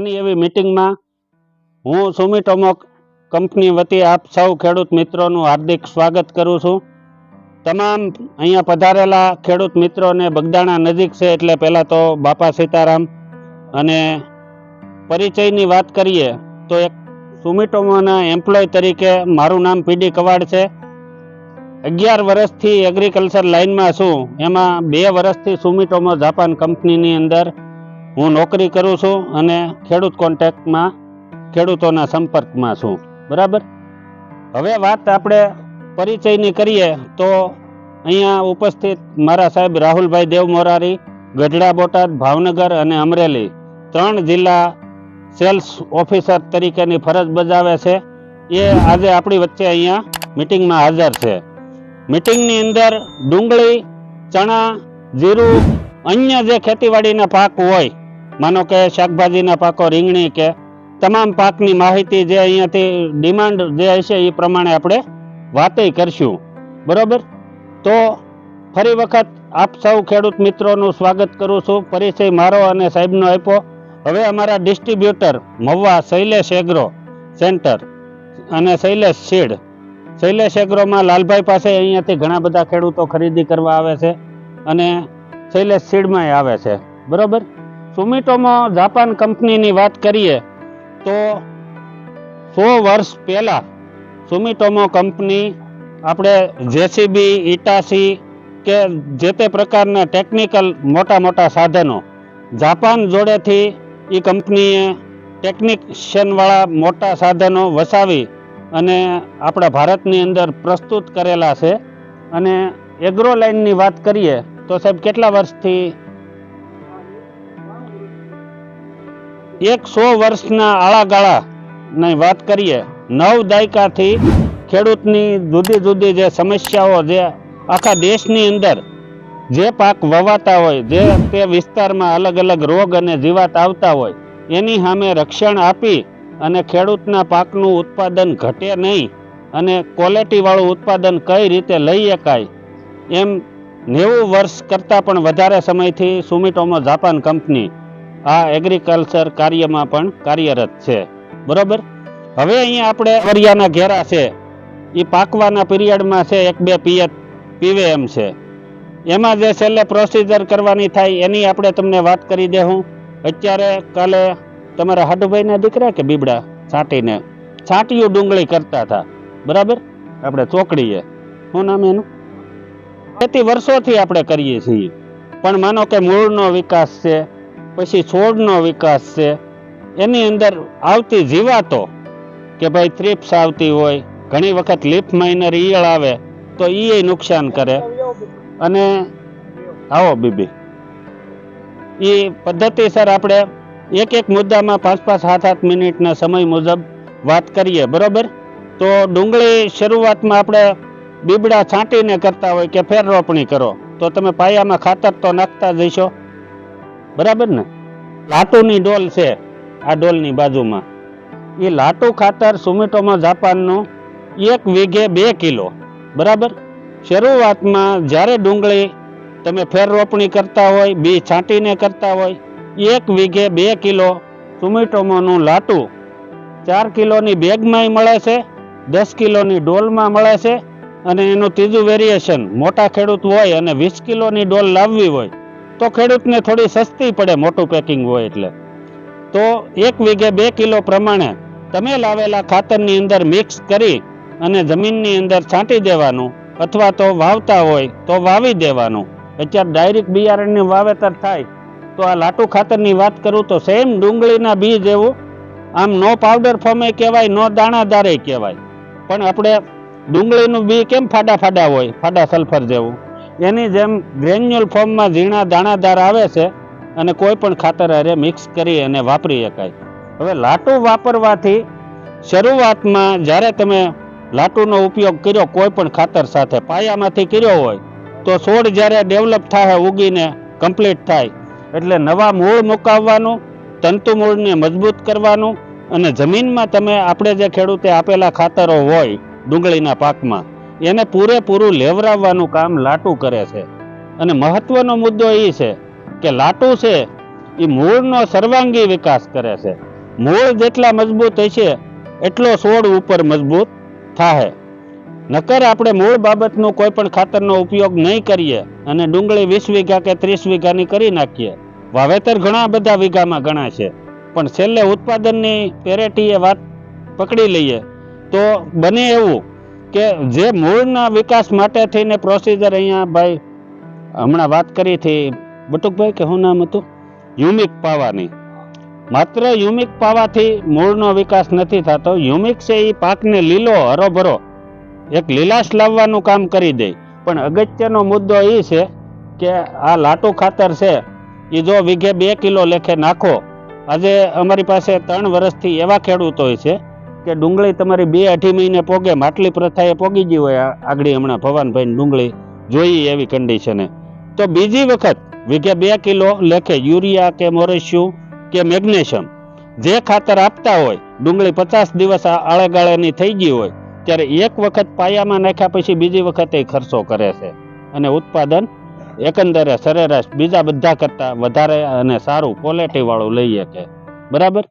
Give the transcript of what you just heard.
નાની એવી મિટિંગમાં હું સુમિટોમો કંપની વતી આપ સૌ ખેડૂત મિત્રોનું હાર્દિક સ્વાગત કરું છું. તમામ અહીંયા પધારેલા ખેડૂત મિત્રોને બગદાણા નજીક છે એટલે પહેલાં તો બાપા સીતારામ અને પરિચયની વાત કરીએ તો એક સુમિટોમોના એમ્પ્લોય તરીકે મારું નામ પીડી કવાડ છે. અગિયાર વર્ષથી એગ્રીકલ્ચર લાઇનમાં છું. એમાં બે વર્ષથી સુમિટોમો જાપાન કંપનીની અંદર હું નોકરી કરું છું અને ખેડૂત કોન્ટેક્ટમાં, ખેડૂતોના સંપર્કમાં છું. બરાબર? હવે વાત આપણે પરિચયની કરીએ તો અહીંયા ઉપસ્થિત મારા સાહેબ રાહુલભાઈ દેવ મોરારી ગઢડા બોટાદ, ભાવનગર અને અમરેલી. ત્રણ જિલ્લા સેલ્સ ઓફિસર તરીકેની ફરજ બજાવે છે. એ આજે આપણી વચ્ચે અહીંયા મિટિંગમાં હાજર છે. મિટિંગની અંદર ડુંગળી, ચણા, જીરું, અન્ય જે ખેતીવાડીના પાક હોય માનો કે શાકભાજીના પાકો રીંગણી કે તમામ પાકની માહિતી જે અહીંયાથી ડિમાન્ડ જે હશે એ પ્રમાણે આપણે વાતય કરશું. બરોબર? તો ફરી વખત આપ સૌ ખેડૂત મિત્રોનું સ્વાગત કરું છું. પરિચય મારો અને સાહેબનો આપ્યો. હવે અમારા ડિસ્ટ્રીબ્યુટર મવવા શૈલેષ એગ્રો સેન્ટર અને શૈલેષ સીડ શૈલેષ એગ્રોમાં લાલભાઈ પાસે અહીંયાથી ઘણા બધા ખેડૂતો ખરીદી કરવા આવે છે અને શૈલેષ સીડમાંય આવે છે. બરોબર? સુમિટોમો જાપાન કંપનીની વાત કરીએ, તો સો વર્ષ પહેલાં સુમિટોમો કંપની આપણે જેસીબી ઇટાસી કે જે તે પ્રકારના ટેકનિકલ મોટા મોટા સાધનો જાપાન જોડેથી એ કંપનીએ ટેકનિશિયનવાળા મોટા સાધનો વસાવી અને આપણા ભારતની અંદર પ્રસ્તુત કરેલા છે. અને એગ્રો લાઇનની વાત કરીએ, તો સાહેબ કેટલા વર્ષથી એક સો વર્ષના આળાગાળાની વાત કરીએ, નવ દાયકાથી ખેડૂતની જુદી જુદી જે સમસ્યાઓ જે આખા દેશની અંદર જે પાક વવાતા હોય, જે તે વિસ્તારમાં અલગ અલગ રોગ અને જીવાત આવતા હોય, એની સામે રક્ષણ આપી અને ખેડૂતના પાકનું ઉત્પાદન ઘટે નહીં અને ક્વોલિટીવાળું ઉત્પાદન કઈ રીતે લઈ શકાય, એમ નેવું વર્ષ કરતાં પણ વધારે સમયથી સુમિટોમો જાપાન કંપની આ એગ્રીકલ્ચર કાર્યમાં પણ કાર્યરત છે. બરોબર? હવે અહીંયા આપણે વરિયાના ઘેરા છે. એ પાકવાના પિરિયડમાં છે, એક બે પિયત પીવે એમ છે. એમાં જે છેલ્લે પ્રોસિજર કરવાની થાય એની આપણે તમને વાત કરી દેહું. અત્યારે કાલે તમારા હાડુભાઈના દીકરા કે બીબડા છાંટીને? છાંટિયું ડુંગળી કરતા હતા. બરાબર? આપણે ચોકડીએ. શું નામ એનું? ખેતી વર્ષોથી આપણે કરીએ છીએ. પણ માનો કે મૂળનો વિકાસ છે. પછી છોડનો વિકાસ છે. એની અંદર આવતી જીવાતો કે ભાઈ થ્રીપ્સ આવતી હોય, ઘણી વખત લીફ માઇનર ઈયળ આવે, તો ઈ નુકસાન કરે. અને આવો બીબી. એ પદ્ધતિસર આપણે એક એક મુદ્દામાં પાંચ પાંચ સાત આઠ મિનિટના સમય મુજબ વાત કરીએ, બરોબર? તો ડુંગળી શરૂઆતમાં આપણે બીબડા છાંટીને કરતા હોય કે ફેર રોપણી કરો. તો તમે પાયામાં ખાતર તો નાખતા જઈશો બરાબર ને? લાટુની ડોલ છે આ ડોલની બાજુમાં. એ લાટુ ખાતર સુમેટોમાં જાપાનનું એક વીઘે બે કિલો. બરાબર? શરૂઆતમાં જ્યારે ડુંગળી તમે ફેર રોપણી કરતા હોય, બી છાંટીને કરતા હોય, એક વીઘે બે કિલો સુમિટોમોનું લાટું ચાર કિલોની બેગમાંય મળે છે, દસ કિલોની ડોલમાં મળે છે અને એનું ત્રીજું વેરિએશન, મોટા ખેડૂત હોય અને વીસ કિલોની ડોલ લાવવી હોય તો ખેડૂતને થોડી સસ્તી પડે મોટું પેકિંગ હોય એટલે. તો એક વીઘે બે કિલો પ્રમાણે તમે લાવેલા ખાતરની અંદર મિક્સ કરી અને જમીનની અંદર છાંટી દેવાનું અથવા તો વાવતા હોય તો વાવી દેવાનું. અત્યારે ડાયરેક્ટ બિયારણની વાવેતર થાય. તો આ લાટુ ખાતરની વાત કરું તો સેમ ડુંગળીના બી જેવું આમ નો પાવડર ફોર્મે કહેવાય નો દાણાદારે કહેવાય. પણ આપણે ડુંગળીનું બી કેમ ફાડા ફાડા હોય, ફાડા સલ્ફર જેવું? એની જેમ ગ્રેન્યુઅલ ફોર્મમાં ઝીણા દાણાદાર આવે છે અને કોઈ પણ ખાતર હારે મિક્સ કરી અને વાપરી શકાય. હવે લાટુ વાપરવાથી શરૂઆતમાં જ્યારે તમે લાટુનો ઉપયોગ કર્યો કોઈ પણ ખાતર સાથે, પાયામાંથી કર્યો હોય, તો છોડ જ્યારે ડેવલપ થાય, ઉગીને કમ્પ્લીટ થાય. એટલે નવા મૂળ મુકાવવાનું, તંતુ મૂળને મજબૂત કરવાનું અને જમીનમાં તમે, આપણે જે ખેડૂતે આપેલા ખાતરો હોય ડુંગળીના પાકમાં એને પૂરેપૂરું લેવરાવવાનું કામ લાટુ કરે છે. અને મહત્વનો મુદ્દો એ છે કે લાટુ છે એ મૂળનો સર્વાંગી વિકાસ કરે છે. મૂળ જેટલા મજબૂત હશે, એટલો છોડ ઉપર મજબૂત થાય નકર આપણે મૂળ બાબતનું કોઈ પણ ખાતરનો ઉપયોગ નહીં કરીએ અને ડુંગળી વીસ વીઘા કે ત્રીસ વીઘાની કરી નાખીએ. વાવેતર ઘણા બધા વીઘામાં ગણાય છે પણ છેલ્લે ઉત્પાદનની પેરેટીએ વાત પકડી લઈએ તો બને એવું કે જે મૂળના વિકાસ માટે થઈને પ્રોસિજર અહીંયા ભાઈ હમણાં વાત કરી હતી બટુકભાઈ કે શું નામ હતું? યુમિક પાવાની. માત્ર યુમિક પાવાથી મૂળનો વિકાસ નથી થતો. યુમિક છે એ પાકને લીલો, હરોભરો, એક લીલાશ લાવવાનું કામ કરી દે. પણ અગત્યનો મુદ્દો એ છે કે આ લાટુ ખાતર છે, એ જો વીઘે બે કિલો લેખે નાખો, આજે અમારી પાસે ત્રણ વર્ષથી એવા ખેડૂતો છે કે ડુંગળી તમારી બે અઢી મહિને પોગે, માટલી પ્રથા એ પોગી ગઈ હોય આગળ હમણાં ભવાનભાઈ ડુંગળી જોઈએ એવી કન્ડિશને તો બીજી વખત વીઘે બે કિલો લેખે યુરિયા કે મોરેશિયમ કે મેગ્નેશિયમ જે ખાતર આપતા હોય, ડુંગળી પચાસ દિવસ આળેગાળેની થઈ ગઈ હોય, ત્યારે એક વખત પાયામાં નાખ્યા પછી બીજી વખતે ખર્ચો કરે છે. અને ઉત્પાદન એકંદરે સરેરાશ, બીજા બધા કરતાં વધારે અને સારું ક્વોલિટી વાળું લઈએ કે. બરાબર?